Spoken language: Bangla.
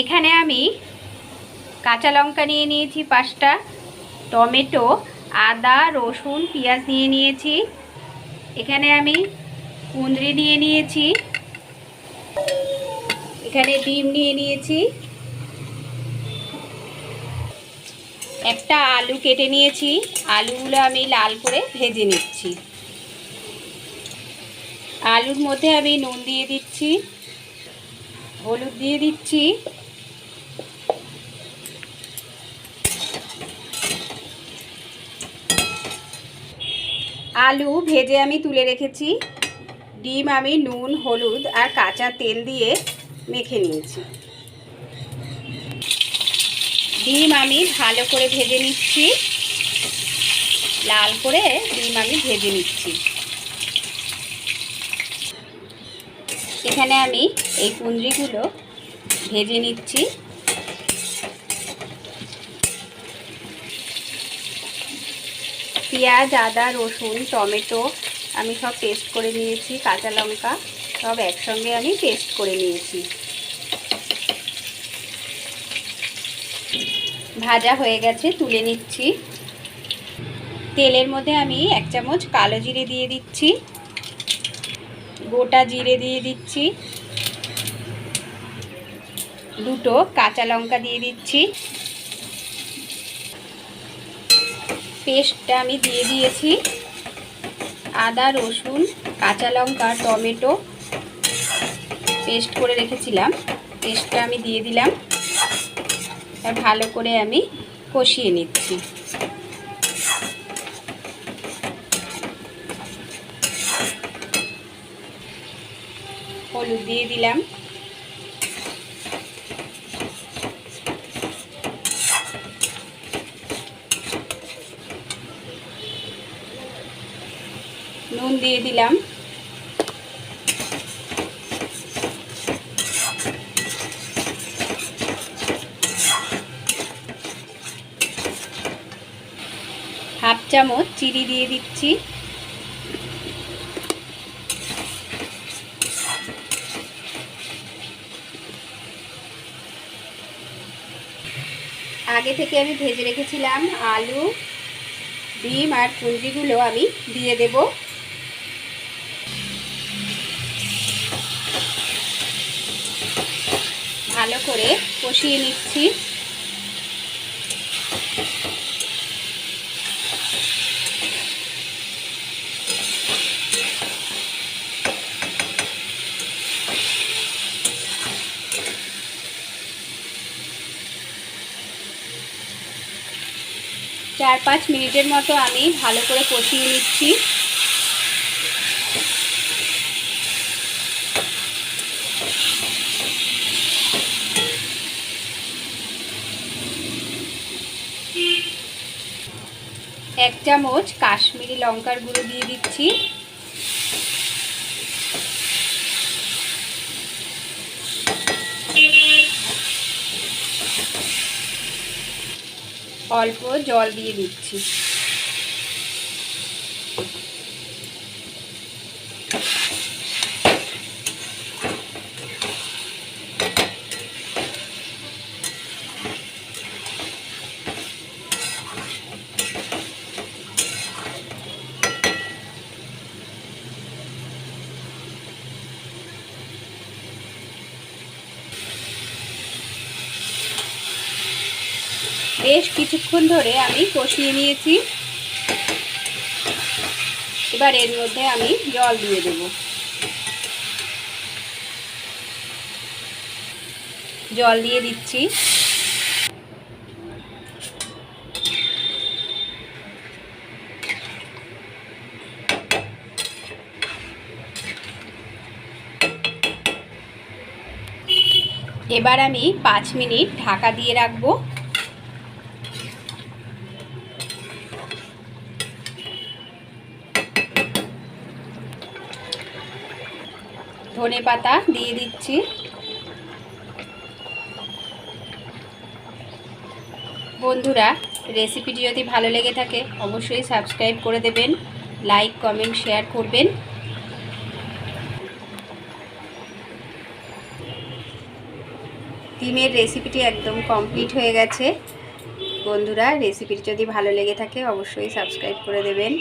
এখানে আমি কাঁচা লঙ্কা নিয়ে নিয়েছি পাঁচটা, টমেটো, আদা, রসুন, পেঁয়াজ নিয়ে নিয়েছি। এখানে আমি কুঁদরি নিয়ে নিয়েছি। এখানে ডিম নিয়ে নিয়েছি। একটা আলু কেটে নিয়েছি। আলুগুলো আমি লাল করে ভেজে নিচ্ছি। আলুর মধ্যে আমি নুন দিয়ে দিচ্ছি, হলুদ দিয়ে দিচ্ছি। আলু ভেজে আমি তুলে রেখেছি। ডিম আমি, নুন, হলুদ আর কাঁচা তেল দিয়ে মেখে নিয়েছি। ডিম আমি ভালো করে ভেজে নিচ্ছি। লাল করে ডিম আমি ভেজে নিচ্ছি। এখানে আমি এই কুঁদরিগুলো ভেজে নিচ্ছি। পেঁয়াজ, আদা, রসুন, টমেটো আমি সব পেস্ট করে নিয়েছি, কাঁচা লঙ্কা সব একসঙ্গে আমি পেস্ট করে নিয়েছি। ভাজা হয়ে গেছে, তুলে নিচ্ছি। তেলের মধ্যে আমি এক চামচ কালো জিরে দিয়ে দিচ্ছি। গোটা জিরে দিয়ে দিচ্ছি। দুটো কাঁচা লঙ্কা দিয়ে দিচ্ছি। পেস্টটা আমি দিয়ে দিয়েছি। আদা, রসুন, কাঁচা লঙ্কা, টমেটো পেস্ট করে রেখেছিলাম। পেস্টটা আমি দিয়ে দিলাম। ভালো করে আমি কষিয়ে নিচ্ছি। হলুদ দিয়ে দিলাম। নুন দিয়ে দিলাম। হাফ চামচ চিনি দিয়ে দিচ্ছি। আগে থেকে আমি ভেজে রেখেছিলাম আলু, ডিম আর কুঁদরিগুলো আমি দিয়ে দেব। ভালো করে কষিয়ে নিচ্ছি। চার পাঁচ মিনিটের মতো আমি ভালো করে কষিয়ে নিচ্ছি। এক চামচ কাশ্মীরি লঙ্কার গুঁড়ো দিয়ে দিচ্ছি। অল্প জল দিয়ে দিচ্ছি। বেশ কিছুক্ষণ ধরে আমি কষিয়ে নিয়েছি। এবার এর মধ্যে আমি জল দিয়ে দেব। জল দিয়ে দিচ্ছি। এবার আমি পাঁচ মিনিট ঢাকা দিয়ে রাখব। ধনে পাতা দিয়ে দিচ্ছি। বন্ধুরা, রেসিপিটি যদি ভালো লেগে থাকে, অবশ্যই সাবস্ক্রাইব করে দেবেন, লাইক, কমেন্ট, শেয়ার করবেন। ডিমের রেসিপিটি একদম কমপ্লিট হয়ে গেছে। বন্ধুরা, রেসিপিটি যদি ভালো লেগে থাকে, অবশ্যই সাবস্ক্রাইব করে দেবেন।